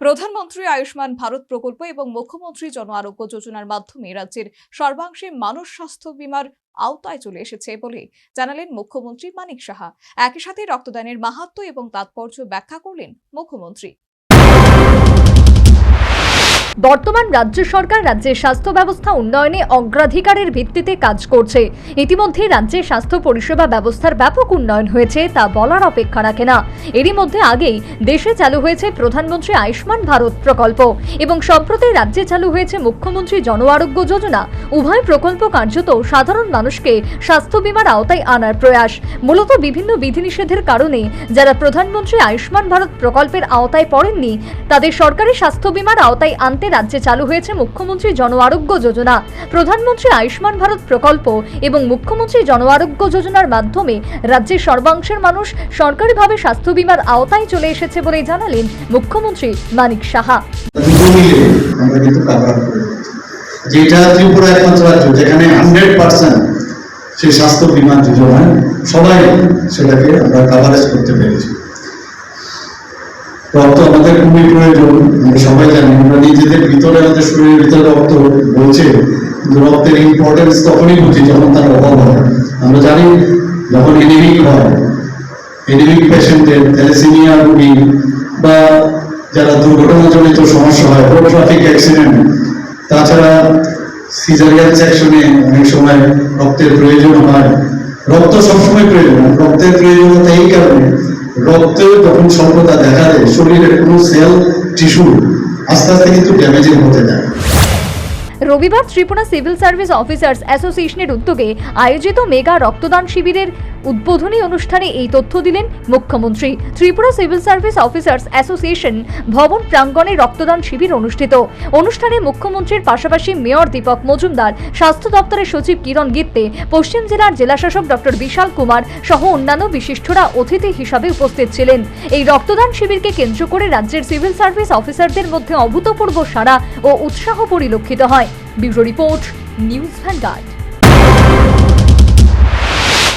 প্রধানমন্ত্রী আয়ুষ্মান ভারত প্রকল্প এবং মুখ্যমন্ত্রী জন আরোগ্য যোজনার মাধ্যমে রাজ্যের সর্বাংশে মানুষ স্বাস্থ্য বিমার আওতায় চলে এসেছে বলে জানালেন মুখ্যমন্ত্রী মানিক সাহা। একই সাথে রক্তদানের মাহাত্ম এবং তাৎপর্য ব্যাখ্যা করলেন মুখ্যমন্ত্রী। বর্তমান রাজ্য সরকার রাজ্যের স্বাস্থ্য ব্যবস্থা উন্নয়নে অগ্রাধিকারের ভিত্তিতে কাজ করছে। ইতিমধ্যে রাজ্যের স্বাস্থ্য পরিষেবা ব্যবস্থার ব্যাপক উন্নয়ন হয়েছে, তা বলার অপেক্ষা রাখে না। এরই মধ্যে আগেই দেশে চালু হয়েছে প্রধানমন্ত্রী আয়ুষ্মান ভারত প্রকল্প এবং সম্প্রতি রাজ্যে চালু হয়েছে মুখ্যমন্ত্রী জন আরোগ্য যোজনা। উভয় প্রকল্প কার্যত সাধারণ মানুষকে স্বাস্থ্য বীমার আওতায় আনার প্রয়াস। মূলত বিভিন্ন বিধিনিষেধের কারণে যারা প্রধানমন্ত্রী আয়ুষ্মান ভারত প্রকল্পের আওতায় পড়েননি, তাদের সরকারি স্বাস্থ্য বীমার আওতায় আনতে রাজ্যে চালু হয়েছে মুখ্যমন্ত্রী জন আরোগ্য যোজনা। প্রধানমন্ত্রী আয়ুষ্মান ভারত প্রকল্প এবং মুখ্যমন্ত্রী জন আরোগ্য যোজনার মাধ্যমে রাজ্যের সর্বাংশের মানুষ সরকারিভাবে স্বাস্থ্য বীমার আওতায় চলে এসেছে বলে জানালেন মুখ্যমন্ত্রী মানিক সাহা। যেটা ত্রিপুরা একমাত্র রাজ্য যেখানে হান্ড্রেড পার্সেন্ট সেই স্বাস্থ্য বীমা যোজনায় সবাই সেটাকে আমরা কাভারেজ করতে পেরেছি। রক্ত আমাদের খুবই প্রয়োজন আমরা সবাই জানি নিজেদের ভিতরে আমাদের শরীরের ভিতরে রক্ত বলছে রক্তের ইম্পর্টেন্স তখনই বুঝি যখন তার অভাব হয়। আমরা জানি যখন এনিমিক হয় এনিমিক পেশেন্টের থ্যালাসেমিয়া রোগী বা যারা দুর্ঘটনাজনিত সমস্যা হয় রোড ট্রাফিক অ্যাক্সিডেন্ট তাছাড়া সিজারিয়ান সেকশনে অনেক সময় রক্তের প্রয়োজন হয়। রক্ত সবসময় প্রয়োজন রক্তের প্রয়োজনীয়তা এই কারণে রক্তে যখন স্বল্পতা দেখা দেয়, শরীরের কোনো সেল টিস্যু আস্তে আস্তে কিন্তু ড্যামেজিং হতে দেয় রবিবার ত্রিপুরা সিভিল সার্ভিস অফিসার্স অ্যাসোসিয়েশনের উদ্যোগে আয়োজিত মেগা রক্তদান শিবিরের উদ্বোধনী অনুষ্ঠানে এই তথ্য দিলেন মুখ্যমন্ত্রী। Tripura civil service officers association ভবন প্রাঙ্গণে রক্তদান শিবির অনুষ্ঠিত। অনুষ্ঠানে মুখ্যমন্ত্রীর পাশাপাশি মেয়র দীপক মজুমদার, স্বাস্থ্য দপ্তরের সচিব কিরণ গিত্তে, পশ্চিম জেলার জেলাশাসক ডক্টর বিশাল কুমার সহ অন্যান্য বিশিষ্টরা অতিথি হিসাবে উপস্থিত ছিলেন। এই রক্তদান শিবিরকে কেন্দ্র করে রাজ্যের সিভিল সার্ভিস অফিসারদের মধ্যে অভূতপূর্ব সাড়া ও উৎসাহ পরিলক্ষিত হয়। Bureau report, News Vanguard.